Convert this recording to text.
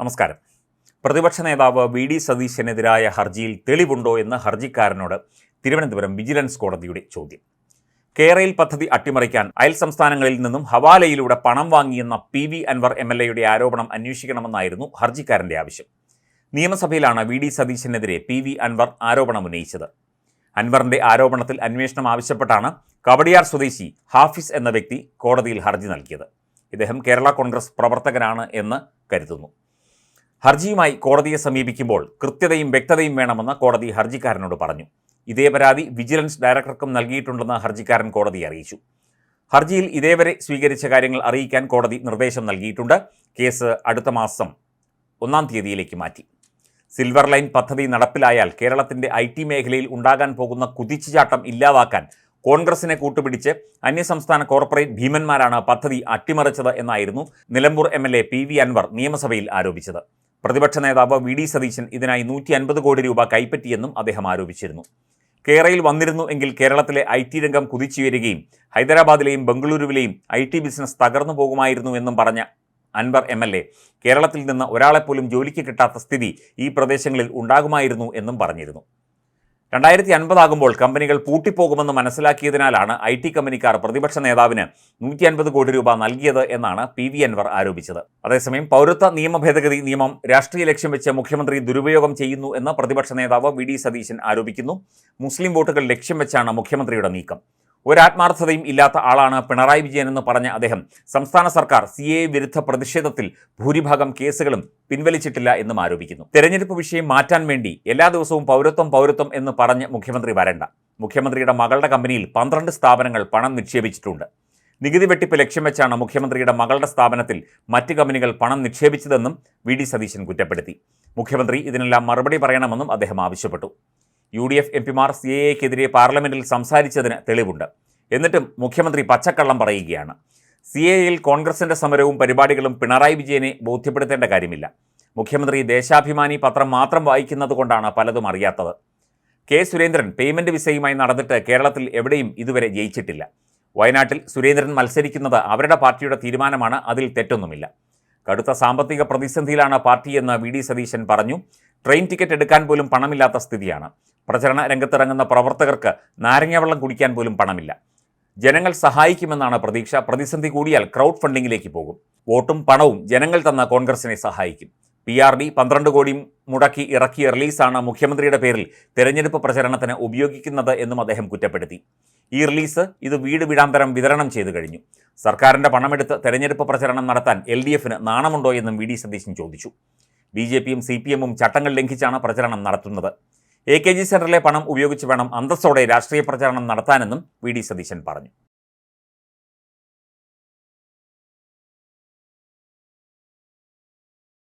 നമസ്കാരം. പ്രതിപക്ഷ നേതാവ് വി ഡി സതീശനെതിരായ ഹർജിയിൽ തെളിവുണ്ടോ എന്ന് ഹർജിക്കാരനോട് തിരുവനന്തപുരം വിജിലൻസ് കോടതിയുടെ ചോദ്യം. കേരയിൽ പദ്ധതി അട്ടിമറിക്കാൻ അയൽ സംസ്ഥാനങ്ങളിൽ നിന്നും ഹവാലയിലൂടെ പണം വാങ്ങിയെന്ന P V Anvar M L എയുടെ ആരോപണം അന്വേഷിക്കണമെന്നായിരുന്നു ഹർജിക്കാരന്റെ ആവശ്യം. നിയമസഭയിലാണ് വി ഡി സതീശനെതിരെ പി വി അൻവർ ആരോപണം ഉന്നയിച്ചത്. അൻവറിന്റെ ആരോപണത്തിൽ അന്വേഷണം ആവശ്യപ്പെട്ടാണ് കവടിയാർ സ്വദേശി ഹാഫിസ് എന്ന വ്യക്തി കോടതിയിൽ ഹർജി നൽകിയത്. ഇദ്ദേഹം കേരള കോൺഗ്രസ് പ്രവർത്തകനാണ് എന്ന് കരുതുന്നു. ഹർജിയുമായി കോടതിയെ സമീപിക്കുമ്പോൾ കൃത്യതയും വ്യക്തതയും വേണമെന്ന് കോടതി ഹർജിക്കാരനോട് പറഞ്ഞു. ഇതേ പരാതി വിജിലൻസ് ഡയറക്ടർക്കും നൽകിയിട്ടുണ്ടെന്ന് ഹർജിക്കാരൻ കോടതിയെ അറിയിച്ചു. ഹർജിയിൽ ഇതേവരെ സ്വീകരിച്ച കാര്യങ്ങൾ അറിയിക്കാൻ കോടതി നിർദ്ദേശം നൽകിയിട്ടുണ്ട്. കേസ് അടുത്ത മാസം ഒന്നാം തീയതിയിലേക്ക് മാറ്റി. സിൽവർ ലൈൻ പദ്ധതി നടപ്പിലായാൽ കേരളത്തിന്റെ ഐ ടി മേഖലയിൽ ഉണ്ടാകാൻ പോകുന്ന കുതിച്ചുചാട്ടം ഇല്ലാതാക്കാൻ കോൺഗ്രസിനെ കൂട്ടുപിടിച്ച് അന്യസംസ്ഥാന കോർപ്പറേറ്റ് ഭീമന്മാരാണ് പദ്ധതി അട്ടിമറിച്ചത് എന്നായിരുന്നു Nilambur M L A P V Anvar നിയമസഭയിൽ ആരോപിച്ചത്. പ്രതിപക്ഷ നേതാവ് വി ഡി സതീശൻ ഇതിനായി നൂറ്റി അൻപത് കോടി രൂപ കൈപ്പറ്റിയെന്നും അദ്ദേഹം ആരോപിച്ചിരുന്നു. കേരളയിൽ വന്നിരുന്നു എങ്കിൽ കേരളത്തിലെ ഐ ടി രംഗം കുതിച്ചുയരുകയും ഹൈദരാബാദിലെയും ബംഗളൂരുവിലെയും ഐ ടി ബിസിനസ് തകർന്നു പോകുമായിരുന്നു എന്നും പറഞ്ഞ അൻവർ എം എൽ എ കേരളത്തിൽ നിന്ന് ഒരാളെപ്പോലും ജോലിക്ക് കിട്ടാത്ത സ്ഥിതി ഈ പ്രദേശങ്ങളിൽ ഉണ്ടാകുമായിരുന്നു എന്നും പറഞ്ഞിരുന്നു. രണ്ടായിരത്തി അൻപതാകുമ്പോൾ കമ്പനികൾ പൂട്ടിപ്പോകുമെന്ന് മനസ്സിലാക്കിയതിനാലാണ് ഐ ടി കമ്പനിക്കാർ പ്രതിപക്ഷ നേതാവിന് നൂറ്റി അൻപത് കോടി രൂപ നൽകിയത് എന്നാണ് പി വി അൻവർ ആരോപിച്ചത്. അതേസമയം പൗരത്വ നിയമ ഭേദഗതി നിയമം രാഷ്ട്രീയ ലക്ഷ്യം വെച്ച് മുഖ്യമന്ത്രി ദുരുപയോഗം ചെയ്യുന്നു എന്ന് പ്രതിപക്ഷ നേതാവ് വി ഡി സതീശൻ ആരോപിക്കുന്നു. മുസ്ലിം വോട്ടുകൾ ലക്ഷ്യം വെച്ചാണ് മുഖ്യമന്ത്രിയുടെ നീക്കം. ഒരാത്മാർത്ഥതയും ഇല്ലാത്ത ആളാണ് പിണറായി വിജയൻ എന്ന് പറഞ്ഞ അദ്ദേഹം. സംസ്ഥാന സർക്കാർ സി എ വിരുദ്ധ പ്രതിഷേധത്തിൽ ഭൂരിഭാഗം കേസുകളും പിൻവലിച്ചിട്ടില്ല എന്നും ആരോപിക്കുന്നു. തെരഞ്ഞെടുപ്പ് വിഷയം മാറ്റാൻ വേണ്ടി എല്ലാ ദിവസവും പൗരത്വം പൗരത്വം എന്ന് പറഞ്ഞ് മുഖ്യമന്ത്രി വരണ്ട. മുഖ്യമന്ത്രിയുടെ മകളുടെ കമ്പനിയിൽ പന്ത്രണ്ട് സ്ഥാപനങ്ങൾ പണം നിക്ഷേപിച്ചിട്ടുണ്ട്. നികുതി വെട്ടിപ്പ് ലക്ഷ്യം വെച്ചാണ് മുഖ്യമന്ത്രിയുടെ മകളുടെ സ്ഥാപനത്തിൽ മറ്റ് കമ്പനികൾ പണം നിക്ഷേപിച്ചതെന്നും വി ഡി സതീശൻ കുറ്റപ്പെടുത്തി. മുഖ്യമന്ത്രി ഇതിനെല്ലാം മറുപടി പറയണമെന്നും അദ്ദേഹം ആവശ്യപ്പെട്ടു. യു ഡി എഫ് എം പിമാർ സി എ എക്കെതിരെ പാർലമെന്റിൽ സംസാരിച്ചതിന് തെളിവുണ്ട്. എന്നിട്ടും മുഖ്യമന്ത്രി പച്ചക്കള്ളം പറയുകയാണ്. സി എ യിൽ കോൺഗ്രസിന്റെ സമരവും പരിപാടികളും പിണറായി വിജയനെ ബോധ്യപ്പെടുത്തേണ്ട കാര്യമില്ല. മുഖ്യമന്ത്രി ദേശാഭിമാനി പത്രം മാത്രം വായിക്കുന്നത് കൊണ്ടാണ് പലതും അറിയാത്തത്. കെ സുരേന്ദ്രൻ പേയ്മെന്റ് വിസയുമായി നടന്നിട്ട് കേരളത്തിൽ എവിടെയും ഇതുവരെ ജയിച്ചിട്ടില്ല. വയനാട്ടിൽ സുരേന്ദ്രൻ മത്സരിക്കുന്നത് അവരുടെ പാർട്ടിയുടെ തീരുമാനമാണ് അതിൽ തെറ്റൊന്നുമില്ല. കടുത്ത സാമ്പത്തിക പ്രതിസന്ധിയിലാണ് പാർട്ടിയെന്ന് വി ഡി സതീശൻ പറഞ്ഞു. ട്രെയിൻ ടിക്കറ്റ് എടുക്കാൻ പോലും പണമില്ലാത്ത സ്ഥിതിയാണ്. പ്രചരണ രംഗത്തിറങ്ങുന്ന പ്രവർത്തകർക്ക് നാരങ്ങാവെള്ളം കുടിക്കാൻ പോലും പണമില്ല. ജനങ്ങൾ സഹായിക്കുമെന്നാണ് പ്രതീക്ഷ. പ്രതിസന്ധി കൂടിയാൽ ക്രൗഡ് ഫണ്ടിങ്ങിലേക്ക് പോകും. വോട്ടും പണവും ജനങ്ങൾ തന്ന കോൺഗ്രസിനെ സഹായിക്കും. പി ആർ ഡി പന്ത്രണ്ട് കോടി മുടക്കി ഇറക്കിയ റിലീസാണ് മുഖ്യമന്ത്രിയുടെ പേരിൽ തെരഞ്ഞെടുപ്പ് പ്രചരണത്തിന് ഉപയോഗിക്കുന്നത് എന്നും അദ്ദേഹം കുറ്റപ്പെടുത്തി. ഈ റിലീസ് ഇത് വീട് വീടാന്തരം വിതരണം ചെയ്തു കഴിഞ്ഞു. സർക്കാരിന്റെ പണമെടുത്ത് തെരഞ്ഞെടുപ്പ് പ്രചരണം നടത്താൻ എൽ ഡി എഫിന് നാണമുണ്ടോ എന്നും വി ഡി സതീശൻ ചോദിച്ചു. ബി ജെ പിയും സി പി എമ്മും ചട്ടങ്ങൾ ലംഘിച്ചാണ് പ്രചരണം നടത്തുന്നത്. എ കെ ജി സെന്ററിലെ പണം ഉപയോഗിച്ച് വേണം അന്തസ്സോടെ രാഷ്ട്രീയ പ്രചാരണം നടത്താനെന്നും വി ഡി സതീശൻ പറഞ്ഞു.